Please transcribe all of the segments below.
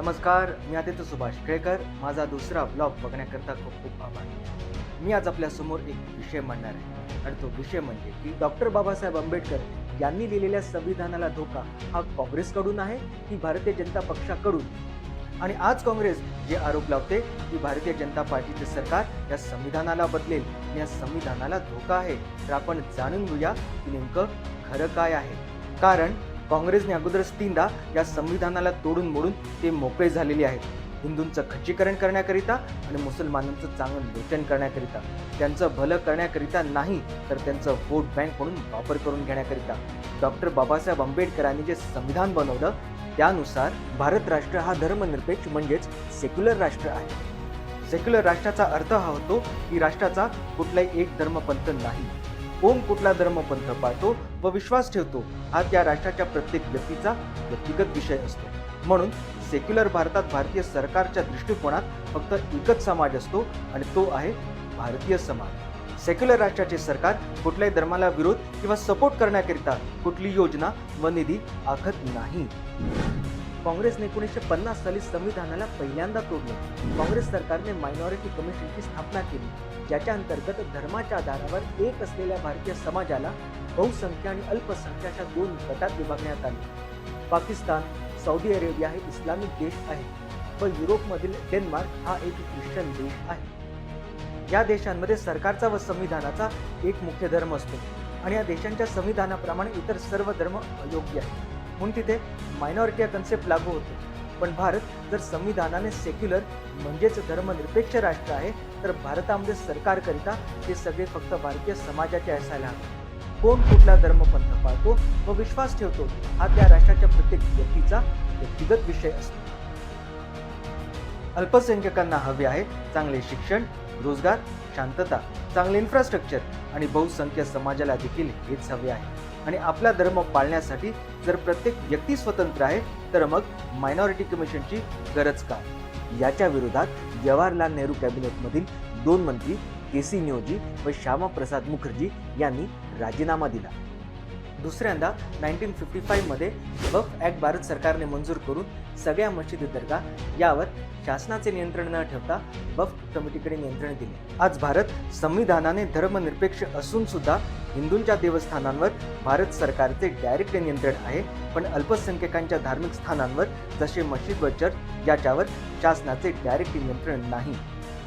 नमस्कार मी आदित्य सुभाष केळकर. माझा दुसरा ब्लॉग बघण्याकरता खूप खूप आभार. मी आज आपल्यासमोर एक विषय मांडणार आहे. आणि तो विषय म्हणजे की डॉक्टर बाबासाहेब आंबेडकर यांनी लिहिलेल्या संविधानाला धोका हा काँग्रेसकडून आहे की भारतीय जनता पक्षाकडून? आणि आज काँग्रेस जे आरोप लावते की भारतीय जनता पार्टीचे सरकार या संविधानाला बदलेल. या संविधानाला धोका आहे. तर आपण जाणून घेऊया की नेमकं खरं काय आहे. कारण काँग्रेसने अगोदरच तीनदा या संविधानाला तोडून मोडून ते मोकळे झालेले आहेत. हिंदूंचं खच्चीकरण करण्याकरिता आणि मुसलमानांचं चांगलं लोचन करण्याकरिता. त्यांचं भलं करण्याकरिता नाही तर त्यांचं वोट बँक म्हणून वापर करून घेण्याकरिता. डॉक्टर बाबासाहेब आंबेडकरांनी जे संविधान बनवलं त्यानुसार भारत राष्ट्र हा धर्मनिरपेक्ष म्हणजेच सेक्युलर राष्ट्र आहे. सेक्युलर राष्ट्राचा अर्थ हा होतो की राष्ट्राचा कुठलाही एक धर्मपंथ नाही. कोण कुठला धर्मपंथ पाळतो व विश्वास ठेवतो हा त्या राष्ट्राच्या प्रत्येक व्यक्तीचा व्यक्तिगत विषय असतो. म्हणून सेक्युलर भारतात भारतीय सरकारच्या दृष्टिकोनात फक्त एकच समाज असतो आणि तो आहे भारतीय समाज. सेक्युलर राष्ट्राचे सरकार कुठल्याही धर्माला विरोध किंवा सपोर्ट करण्याकरिता कुठली योजना व निधी आखत नाही. काँग्रेसने एकोणीसशे पन्नास साली संविधानाला पहिल्यांदा तोडले. काँग्रेस सरकारने मायनॉरिटी कमिशनची स्थापना केली ज्याच्या अंतर्गत धर्माच्या आधारावर एक असलेल्या भारतीय समाजाला बहुसंख्य आणि अल्पसंख्याच्या अशा दोन गटात विभागण्यात आले. पाकिस्तान सौदी अरेबिया हे इस्लामिक देश आहे व युरोपमधील डेन्मार्क हा एक ख्रिश्चन देश आहे. या देशांमध्ये सरकारचा व संविधानाचा एक मुख्य धर्म असतो आणि या देशांच्या संविधानाप्रमाणे इतर सर्व धर्म अयोग्य आहे म्हणून तिथे मायनॉरिटी हा कन्सेप्ट लागू होतो. पण भारत जर संविधानाने सेक्युलर म्हणजेच धर्मनिरपेक्ष राष्ट्र आहे तर भारतामध्ये सरकारकरिता ते सगळे फक्त भारतीय समाजाचे असायला हवे. कोण कुठला धर्मपंथ पाळतो व विश्वास ठेवतो हा त्या राष्ट्राच्या प्रत्येक व्यक्तीचा व्यक्तिगत विषय असतो. अल्पसंख्यकांना हवे आहे चांगले शिक्षण रोजगार शांतता चांगले इन्फ्रास्ट्रक्चर आणि बहुसंख्य समाजाला देखील हेच हवे आहे. आणि आपला धर्म पाळण्यासाठी जर प्रत्येक व्यक्ती स्वतंत्र आहे तर मग मायनॉरिटी कमिशनची गरज का? याच्या विरोधात जवाहरलाल नेहरू कॅबिनेटमधील दोन मंत्री के सी न्योजी व श्यामाप्रसाद मुखर्जी यांनी राजीनामा दिला. दुसऱ्यांदा नाईन्टीन फिफ्टी फाईव्हमध्ये वक्फ ॲक्ट भारत सरकारने मंजूर करून सगळ्या मशिदी दर्गा यावर शासनाचे नियंत्रण न ठेवता वक्फ कमिटीकडे नियंत्रण दिले. आज भारत संविधानाने धर्मनिरपेक्ष असून सुद्धा हिंदूंच्या देवस्थानांवर भारत सरकारचे डायरेक्ट नियंत्रण आहे पण अल्पसंख्याकांच्या धार्मिक स्थानांवर जसे मशीद व चर्च याच्यावर शासनाचे डायरेक्ट नियंत्रण नाही.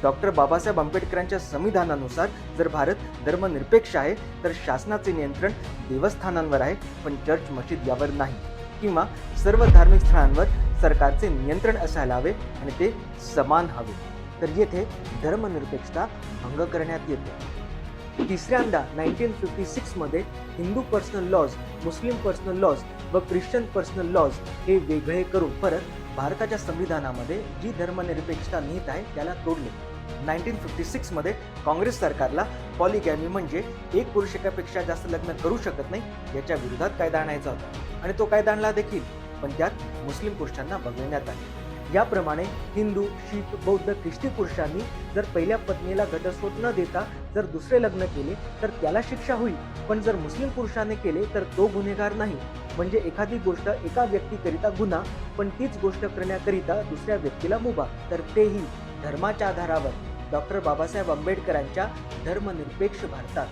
डॉक्टर बाबासाहेब आंबेडकरांच्या संविधानानुसार जर भारत धर्मनिरपेक्ष आहे तर शासनाचे नियंत्रण देवस्थानांवर आहे पण चर्च मशीद यावर नाही. किंवा सर्व धार्मिक स्थळांवर सरकारचे नियंत्रण असायला हवे आणि ते समान हवे. तर येथे धर्मनिरपेक्षता भंग करण्यात येते. तिसऱ्यांदा nineteen fifty सिक्समध्ये Hindu personal laws Muslim personal laws व ख्रिश्चन पर्सनल लॉज हे वेगळे करून परत भारताच्या संविधानामध्ये जी धर्मनिरपेक्षता निहित आहे त्याला तोडले. नाईन्टीन फिफ्टी सिक्समध्ये काँग्रेस सरकारला पॉलिगॅमी म्हणजे एक पुरुष एकापेक्षा जास्त लग्न करू शकत नाही याच्या विरोधात कायदा आणायचा होता. आणि तो कायदा आणला देखील पण त्यात मुस्लिम पुरुषांना वगळण्यात आले. याप्रमाणे हिंदू शीख बौद्ध ख्रिस्ती पुरुषांनी जर पहिल्या पत्नीला घटस्फोट न देता जर दुसरे लग्न केले तर त्याला शिक्षा होईल. पण जर मुस्लिम पुरुषाने केले तर तो गुन्हेगार नाही. म्हणजे एखादी गोष्ट एका व्यक्तीकरिता गुन्हा पण तीच गोष्ट करण्याकरिता दुसऱ्या व्यक्तीला मुभा. तर तेही धर्माच्या आधारावर डॉक्टर बाबासाहेब आंबेडकरांच्या धर्मनिरपेक्ष भारतात.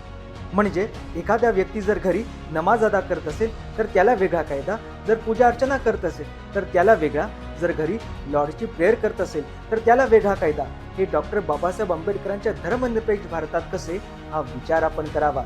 म्हणजे एखाद्या व्यक्ती जर घरी नमाज अदा करत असेल तर त्याला वेगळा कायदा. जर पूजा अर्चना करत असेल तर त्याला वेगळा. जर घरी लॉर्डची प्रेयर करत असेल तर त्याला वेगळा कायदा. हे डॉक्टर बाबासाहेब आंबेडकरांच्या धर्मनिरपेक्ष भारतात कसे? हा विचार आपण करावा.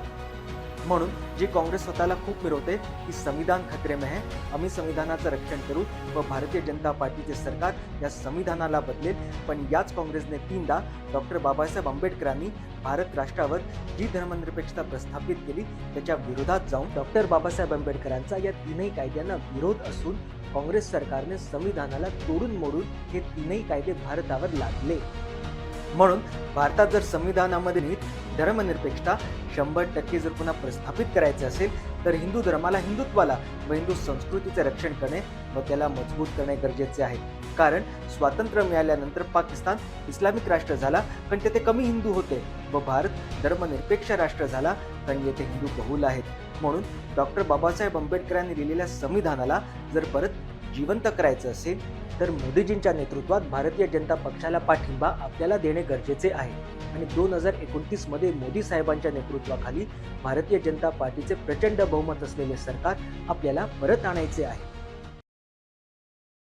म्हणून जी काँग्रेस स्वतःला खूप मिरवते की संविधान खतरेमय आहे आम्ही संविधानाचं रक्षण करू व भारतीय जनता पार्टीचे सरकार या संविधानाला बदलेल. पण याच काँग्रेसने तीनदा डॉक्टर बाबासाहेब आंबेडकरांनी भारत राष्ट्रावर जी धर्मनिरपेक्षता प्रस्थापित केली त्याच्या विरोधात जाऊन डॉक्टर बाबासाहेब आंबेडकरांचा या तीनही कायद्यांना विरोध असून काँग्रेस सरकारने संविधानाला तोडून मोडून हे तीनही कायदे भारतावर लादले म्हणून भारतात जर संविधानामध्ये निहित धर्मनिरपेक्षता शंभर टक्के जर पुन्हा प्रस्थापित करायचे असेल तर हिंदू धर्माला हिंदुत्वाला व हिंदू संस्कृतीचे रक्षण करणे व त्याला मजबूत करणे गरजेचे आहे. कारण स्वातंत्र्य मिळाल्यानंतर पाकिस्तान इस्लामिक राष्ट्र झाला पण तेथे कमी हिंदू होते व भारत धर्मनिरपेक्ष राष्ट्र झाला कारण येथे हिंदू बहुल आहेत. म्हणून डॉक्टर बाबासाहेब आंबेडकरांनी लिहिलेल्या संविधानाला जर परत जिवंत करायचं असेल तर मोदीजींच्या नेतृत्वात भारतीय जनता पक्षाला पाठिंबा आपल्याला देणे गरजेचे आहे. आणि दोन हजार एकोणतीसमध्ये मोदी साहेबांच्या नेतृत्वाखाली भारतीय जनता पार्टीचे प्रचंड बहुमत असलेले सरकार आपल्याला परत आणायचे आहे.